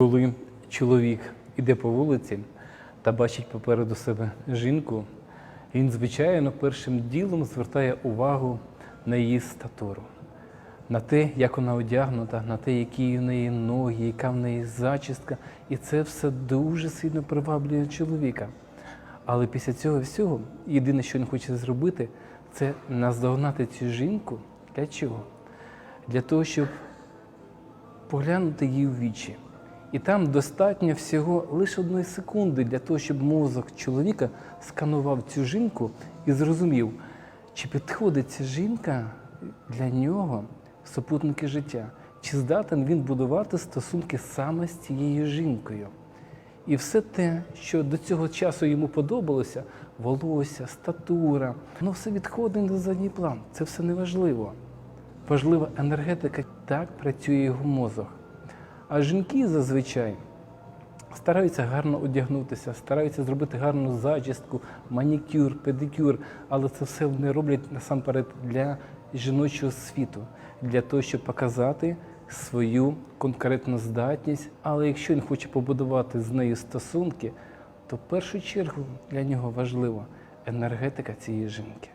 Коли чоловік іде по вулиці та бачить попереду себе жінку, він, звичайно, першим ділом звертає увагу на її статуру, на те, як вона одягнута, на те, які в неї ноги, яка в неї зачістка. І це все дуже сильно приваблює чоловіка. Але після цього всього єдине, що він хоче зробити, це наздогнати цю жінку. Для чого? Для того, щоб поглянути їй у вічі. І там достатньо всього лише одної секунди для того, щоб мозок чоловіка сканував цю жінку і зрозумів, чи підходить ця жінка для нього супутники життя, чи здатен він будувати стосунки саме з цією жінкою. І все те, що до цього часу йому подобалося, волосся, статура, воно все відходить на задній план. Це все неважливо. Важлива енергетика, так працює його мозок. А жінки зазвичай стараються гарно одягнутися, стараються зробити гарну зачістку, манікюр, педикюр, але це все вони роблять насамперед для жіночого світу, для того, щоб показати свою конкретну здатність. Але якщо він хоче побудувати з нею стосунки, то в першу чергу для нього важлива енергетика цієї жінки.